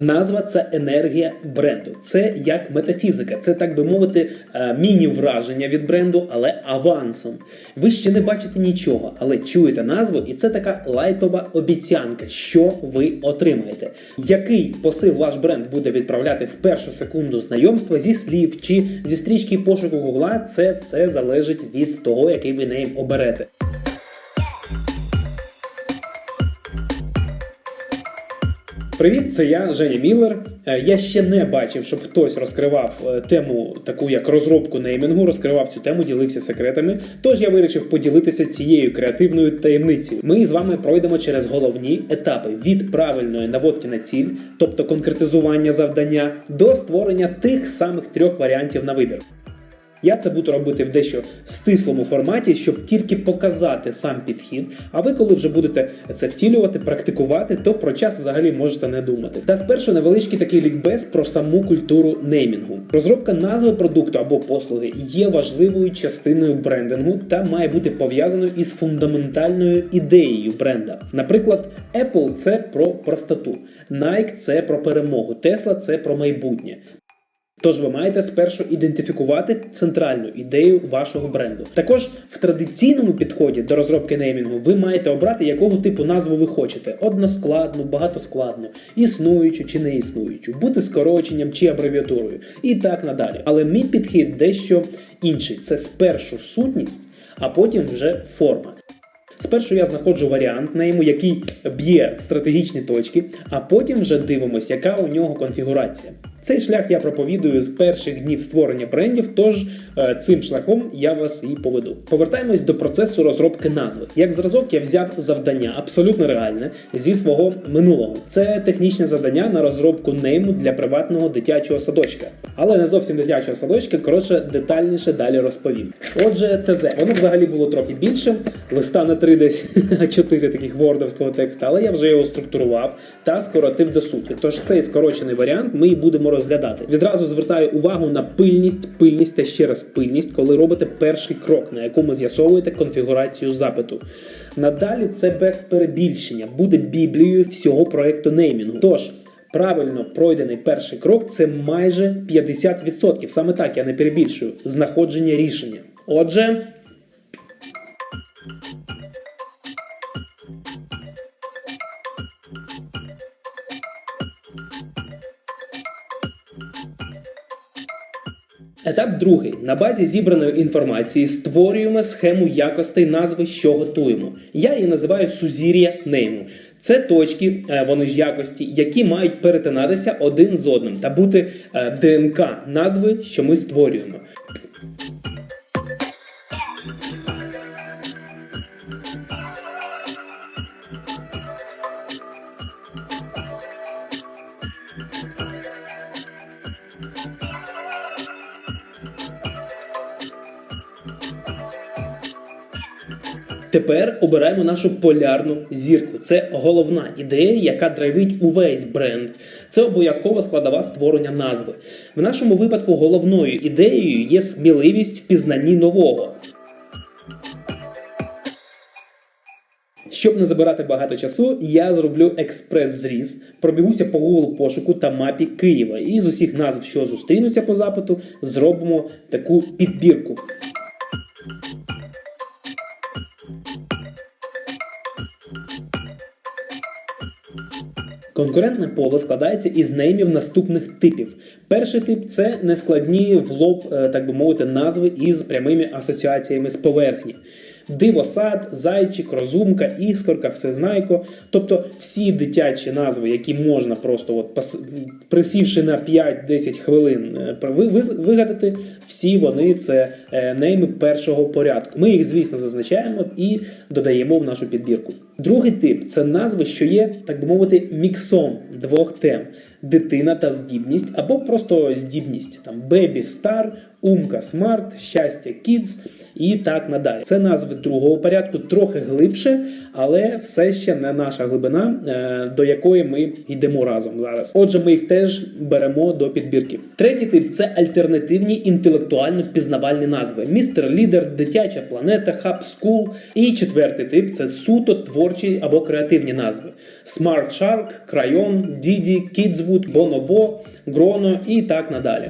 Назва це енергія бренду. Це як метафізика. Це так би мовити, е, міні-враження від бренду, але авансом. Ви ще не бачите нічого, але чуєте назву, і це така лайтова обіцянка, що ви отримаєте. Який посил ваш бренд буде відправляти в першу секунду знайомства зі слів чи зі стрічки пошуку Гугла, це все залежить від того, який ви нейм оберете. Привіт, це я, Женя Міллер. Е, Я ще не бачив, щоб хтось розкривав е, тему, таку як розробку неймінгу, розкривав цю тему, ділився секретами. Тож я вирішив поділитися цією креативною таємницею. Ми з вами пройдемо через головні етапи від правильної наводки на ціль, тобто конкретизування завдання, до створення тих самих трьох варіантів на вибір. Я це буду робити в дещо стислому форматі, щоб тільки показати сам підхід. А ви, коли вже будете це втілювати, практикувати, то про час взагалі можете не думати. Та спершу невеличкий такий лікбез про саму культуру неймінгу. Розробка назви продукту або послуги є важливою частиною брендингу та має бути пов'язаною із фундаментальною ідеєю бренда. Наприклад, Apple це про простоту, Nike це про перемогу, Tesla це про майбутнє. Тож ви маєте спершу ідентифікувати центральну ідею вашого бренду. Також в традиційному підході до розробки неймінгу ви маєте обрати, якого типу назву ви хочете: односкладну, багатоскладну, існуючу чи не існуючу, бути скороченням чи абревіатурою, і так надалі. Але мій підхід дещо інший: це спершу сутність, а потім вже форма. Спершу я знаходжу варіант нейму, який б'є в стратегічні точки, а потім вже дивимося, яка у нього конфігурація. Цей шлях я проповідую з перших днів створення брендів, тож е, цим шляхом я вас і поведу. Повертаємось до процесу розробки назви. Як зразок я взяв завдання абсолютно реальне зі свого минулого. Це технічне завдання на розробку нейму для приватного дитячого садочка. Але не зовсім дитячого садочка, коротше, детальніше далі розповім. Отже, ТЗ. Воно взагалі було трохи більше, листа на три десь, чотири таких вордовського текста, але я вже його структурував та скоротив до суті. Тож цей скорочений варіант ми і будемо розглядати. Відразу звертаю увагу на пильність, пильність та ще раз пильність, коли робите перший крок, на якому з'ясовуєте конфігурацію запиту. Надалі це без перебільшення буде біблією всього проекту неймінгу. Тож. Правильно пройдений перший крок це майже 50%. Саме так я не перебільшую знаходження рішення. Отже, Етап другий. На базі зібраної інформації створюємо схему якостей назви, що готуємо. Я її називаю сузір'я нейму. Це точки, е, вони ж якості, які мають перетинатися один з одним та бути е, ДНК назви, що ми створюємо. Тепер обираємо нашу полярну зірку. Це головна ідея, яка драйвить увесь бренд. Це обов'язкова складова створення назви. В нашому випадку головною ідеєю є сміливість в пізнанні нового. Щоб не забирати багато часу, я зроблю експрес-зріз, пробігуся по Google пошуку та мапі Києва. І з усіх назв, що зустрінуться по запиту, зробимо таку підбірку. Конкурентне поле складається із неймів наступних типів. Перший тип це нескладні в лоб, е, так би мовити, назви із прямими асоціаціями з поверхні. Дивосад, зайчик, розумка, іскорка, всезнайко. Тобто всі дитячі назви, які можна просто от присівши на 5-10 хвилин е, вигадати, всі вони це е, нейми першого порядку. Ми їх, звісно, зазначаємо і додаємо в нашу підбірку. Другий тип це назви, що є, так би мовити, міксом двох тем: дитина та здібність, або просто здібність. Там Бебі Стар, Умка Смарт, Щастя Кідс і так надалі. Це назви другого порядку, трохи глибше, але все ще не наша глибина, е, до якої ми йдемо разом зараз. Отже, ми їх теж беремо до підбірки. Третій тип це альтернативні інтелектуально пізнавальні назви: Містер Лідер, Дитяча планета, Хаб Скул. І четвертий тип це суто творчі або креативні назви: Smart Shark, Didi, Kidswood Food, Bonobo, Гроно і так надалі.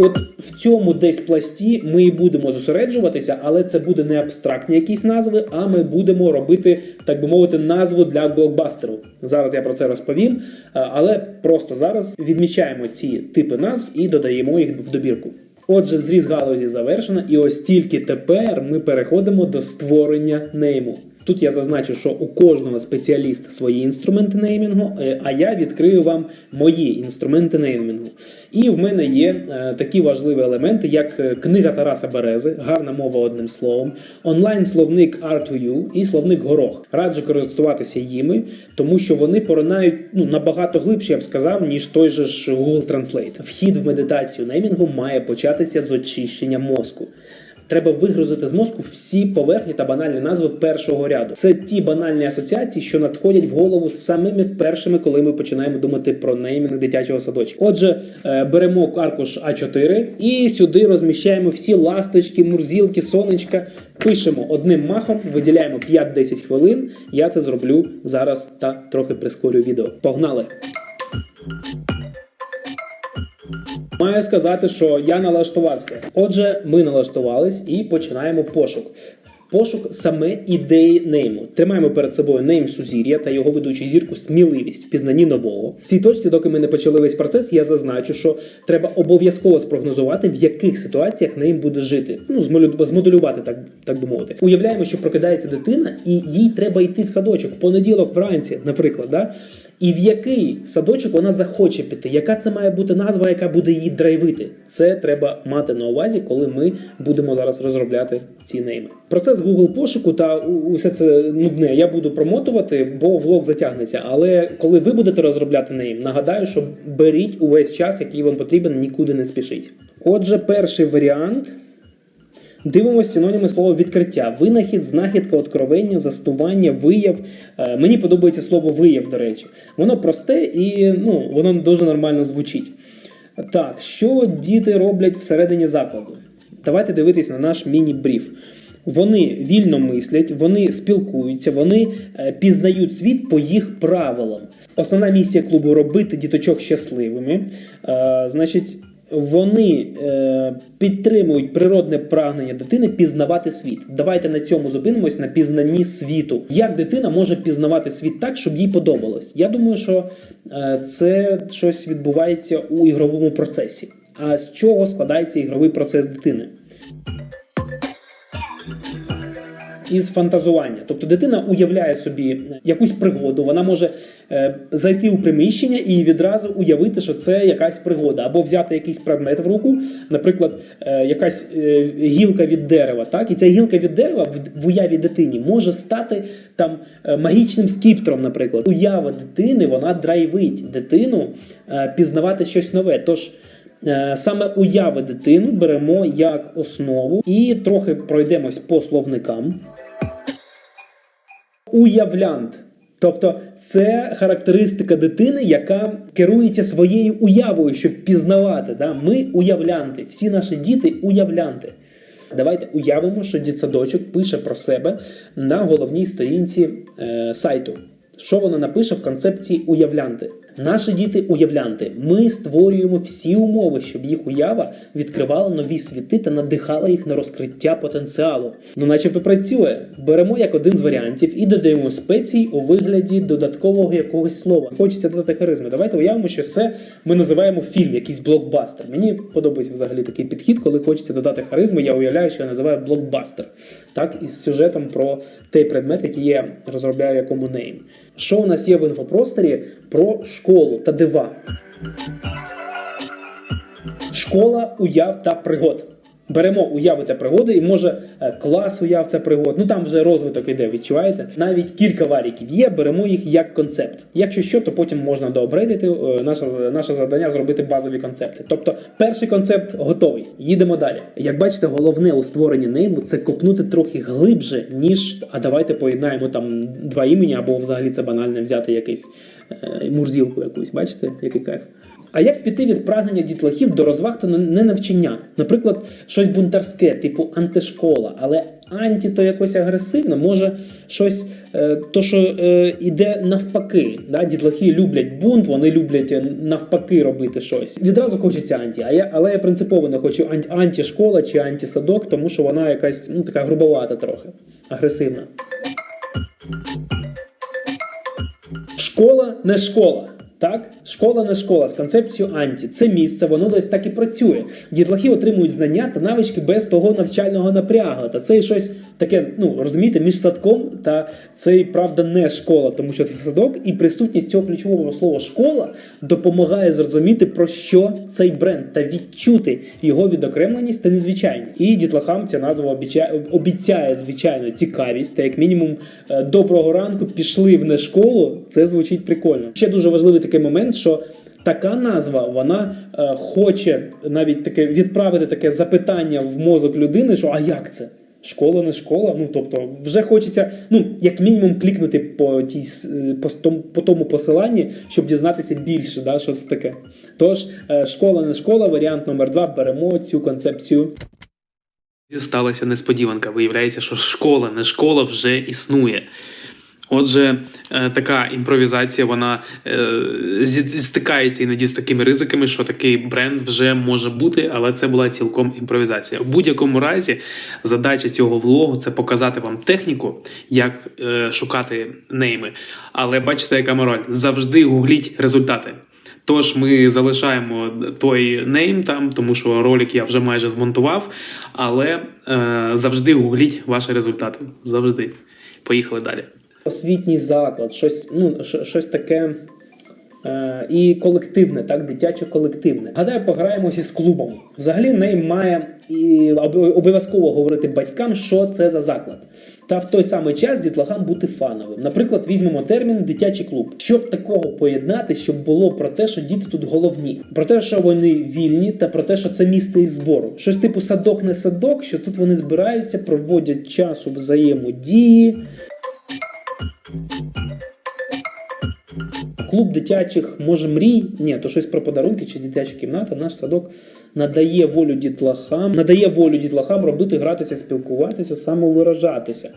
От в цьому десь пласті ми і будемо зосереджуватися, але це буде не абстрактні якісь назви, а ми будемо робити, так би мовити, назву для блокбастеру. Зараз я про це розповім, але просто зараз відмічаємо ці типи назв і додаємо їх в добірку. Отже, зріз галузі завершено, і ось тільки тепер ми переходимо до створення нейму. Тут я зазначу, що у кожного спеціаліста свої інструменти неймінгу, е, а я відкрию вам мої інструменти неймінгу. І в мене є е, такі важливі елементи, як е, книга Тараса Берези, гарна мова одним словом, онлайн-словник R2U і словник Горох. Раджу користуватися їми, тому що вони поринають ну, набагато глибше, я б сказав, ніж той же ж Google Translate. Вхід в медитацію неймінгу має початися з очищення мозку. Треба вигрузити з мозку всі поверхні та банальні назви першого ряду. Це ті банальні асоціації, що надходять в голову самими першими, коли ми починаємо думати про неймінг дитячого садочка. Отже, е, беремо аркуш А4 і сюди розміщаємо всі ласточки, мурзілки, сонечка. Пишемо одним махом, виділяємо 5-10 хвилин. Я це зроблю зараз та трохи прискорю відео. Погнали! Маю сказати, що я налаштувався. Отже, ми налаштувались і починаємо пошук. Пошук саме ідеї нейму. Тримаємо перед собою нейм Сузір'я та його ведучу зірку сміливість в пізнанні нового. В цій точці, доки ми не почали весь процес, я зазначу, що треба обов'язково спрогнозувати, в яких ситуаціях нейм буде жити. Ну, змоделювати, так, так би мовити. Уявляємо, що прокидається дитина, і їй треба йти в садочок в понеділок вранці, наприклад. Да? І в який садочок вона захоче піти? Яка це має бути назва, яка буде її драйвити? Це треба мати на увазі, коли ми будемо зараз розробляти ці нейми. Процес Google пошуку та усе це нудне я буду промотувати, бо влог затягнеться. Але коли ви будете розробляти нейм, нагадаю, що беріть увесь час, який вам потрібен, нікуди не спішіть. Отже, перший варіант. Дивимося синоніми слова відкриття. Винахід, знахідка, откровення, застування, вияв. Е, Мені подобається слово вияв, до речі. Воно просте і ну, воно дуже нормально звучить. Так, що діти роблять всередині закладу? Давайте дивитись на наш міні-бріф. Вони вільно мислять, вони спілкуються, вони е, пізнають світ по їх правилам. Основна місія клубу робити діточок щасливими. Е, значить, вони е, підтримують природне прагнення дитини пізнавати світ. Давайте на цьому зупинимось на пізнанні світу. Як дитина може пізнавати світ так, щоб їй подобалось? Я думаю, що е, це щось відбувається у ігровому процесі. А з чого складається ігровий процес дитини? Із фантазування. Тобто дитина уявляє собі якусь пригоду, вона може е, зайти у приміщення і відразу уявити, що це якась пригода, або взяти якийсь предмет в руку, наприклад, е, якась е, гілка від дерева. Так, і ця гілка від дерева в, уяві дитині може стати там е, магічним скіпетром, наприклад. Уява дитини вона драйвить дитину е, пізнавати щось нове. Тож Е, Саме уяви дитину беремо як основу і трохи пройдемось по словникам. Уявлянт. Тобто це характеристика дитини, яка керується своєю уявою, щоб пізнавати. Да? Ми уявлянти, всі наші діти уявлянти. Давайте уявимо, що дітсадочок пише про себе на головній сторінці е, сайту. Що вона напише в концепції уявлянти? Наші діти уявлянти. Ми створюємо всі умови, щоб їх уява відкривала нові світи та надихала їх на розкриття потенціалу. Ну, начебто працює. Беремо як один з варіантів і додаємо спецій у вигляді додаткового якогось слова. Хочеться додати харизми. Давайте уявимо, що це ми називаємо фільм, якийсь блокбастер. Мені подобається взагалі такий підхід, коли хочеться додати харизми. Я уявляю, що я називаю блокбастер. Так, із сюжетом про той предмет, який я розробляю якому нейм. Що у нас є в інфопросторі про школу та дива? Школа уяв та пригод. Беремо уяви та пригоди, і може е, клас уяв та пригод. Ну там вже розвиток іде, відчуваєте? Навіть кілька варіків є, беремо їх як концепт. Якщо що, то потім можна доапгрейдити. Е, Наше, наше завдання зробити базові концепти. Тобто, перший концепт готовий. Їдемо далі. Як бачите, головне у створенні нейму це копнути трохи глибше, ніж а давайте поєднаємо там два імені, або взагалі це банально взяти якийсь мурзілку якусь. Бачите, який кайф. А як піти від прагнення дітлахів до розваг та не навчання? Наприклад, щось бунтарське, типу антишкола, але анті то якось агресивно, може щось, е, то що е, іде навпаки. Да? Дітлахи люблять бунт, вони люблять е, навпаки робити щось. Відразу хочеться анті, а я, але я принципово не хочу анті, антішкола чи антисадок, тому що вона якась ну, така грубовата трохи, агресивна. Школа не школа. Так, школа не школа з концепцією анті. Це місце, воно десь так і працює. Дітлахи отримують знання та навички без того навчального напрягу. Та це і щось таке, ну розумієте, між садком та це і правда не школа, тому що це садок, і присутність цього ключового слова школа допомагає зрозуміти про що цей бренд та відчути його відокремленість та незвичайність. І дітлахам ця назва обіцяє, обіцяє звичайно цікавість, та як мінімум е, доброго ранку пішли в не школу. Це звучить прикольно. Ще дуже важливий такий момент, що така назва вона е, хоче навіть таке відправити таке запитання в мозок людини, що а як це? Школа не школа. Ну тобто, вже хочеться, ну як мінімум, клікнути по тій е, по тому, по тому посиланні, щоб дізнатися більше, да, що це таке. Тож, е, школа не школа, варіант номер два. Беремо цю концепцію. Сталася несподіванка. Виявляється, що школа, не школа вже існує. Отже, е, така імпровізація вона е, стикається іноді з такими ризиками, що такий бренд вже може бути, але це була цілком імпровізація. В будь-якому разі, задача цього влогу це показати вам техніку, як е, шукати нейми. Але бачите, яка мораль? Завжди гугліть результати. Тож ми залишаємо той нейм там, тому що ролик я вже майже змонтував. Але е, завжди гугліть ваші результати. Завжди. Поїхали далі. Освітній заклад, щось, ну, щось таке е, і колективне, так, дитяче колективне. Гадаю, пограємося з клубом. Взагалі неї має і обов'язково говорити батькам, що це за заклад. Та в той самий час дітлахам бути фановим. Наприклад, візьмемо термін дитячий клуб. Щоб такого поєднати, щоб було про те, що діти тут головні, про те, що вони вільні, та про те, що це місце із збору. Щось типу садок не садок, що тут вони збираються, проводять час у взаємодії. Клуб дитячих може мрій, ні, то щось про подарунки чи дитяча кімната. Наш садок надає волю дітлахам, надає волю дітлахам робити, гратися, спілкуватися, самовиражатися.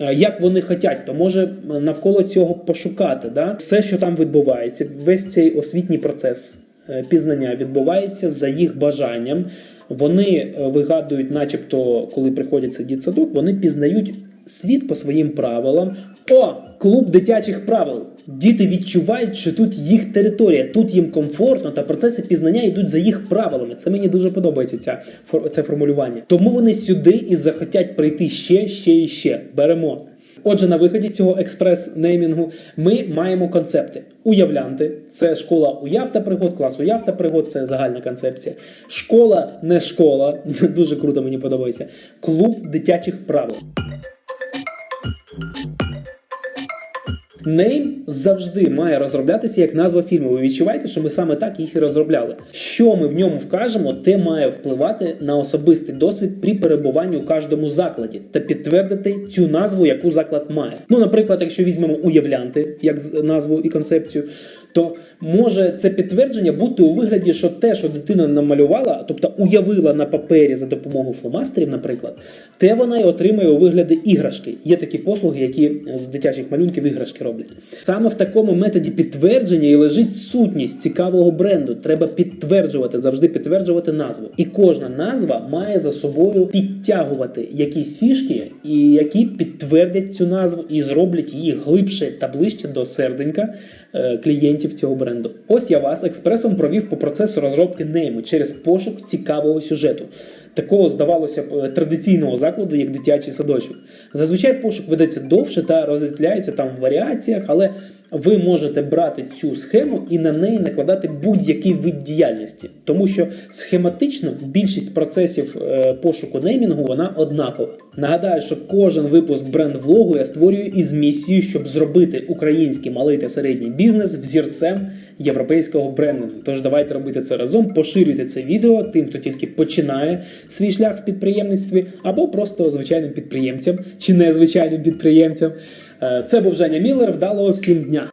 Е, Як вони хочуть, то може навколо цього пошукати. Да? Все, що там відбувається, весь цей освітній процес е, пізнання відбувається за їх бажанням. Вони е, вигадують, начебто, коли приходять це дітсадок, вони пізнають світ по своїм правилам. О, клуб дитячих правил. Діти відчувають, що тут їх територія, тут їм комфортно, та процеси пізнання йдуть за їх правилами. Це мені дуже подобається ця, це формулювання. Тому вони сюди і захотять прийти ще, ще і ще. Беремо. Отже, на виході цього експрес-неймінгу ми маємо концепти. Уявлянти це школа уяв та пригод, клас уяв та пригод це загальна концепція. Школа не школа, дуже круто мені подобається. Клуб дитячих правил. Нейм завжди має розроблятися як назва фільму. Ви відчуваєте, що ми саме так їх і розробляли. Що ми в ньому вкажемо, те має впливати на особистий досвід при перебуванні у кожному закладі та підтвердити цю назву, яку заклад має. Ну, наприклад, якщо візьмемо уявлянти як назву і концепцію, то може це підтвердження бути у вигляді, що те, що дитина намалювала, тобто уявила на папері за допомогою фломастерів, наприклад, те вона й отримує у вигляді іграшки. Є такі послуги, які з дитячих малюнків іграшки роблять. Саме в такому методі підтвердження і лежить сутність цікавого бренду. Треба підтверджувати, завжди підтверджувати назву. І кожна назва має за собою підтягувати якісь фішки, і які підтвердять цю назву і зроблять її глибше та ближче до серденька е, клієнтів цього бренду. Ось я вас експресом провів по процесу розробки нейму через пошук цікавого сюжету. Такого здавалося б е, традиційного закладу, як дитячий садочок. Зазвичай пошук ведеться довше та розділяється там в варіаціях, але ви можете брати цю схему і на неї накладати будь-який вид діяльності, тому що схематично більшість процесів е, пошуку неймінгу вона однакова. Нагадаю, що кожен випуск бренд влогу я створюю із місією, щоб зробити український малий та середній бізнес взірцем європейського брендингу. Тож давайте робити це разом, поширюйте це відео тим, хто тільки починає свій шлях в підприємництві, або просто звичайним підприємцям чи незвичайним підприємцям. Е, Це був Женя Міллер. Вдалого всім дня.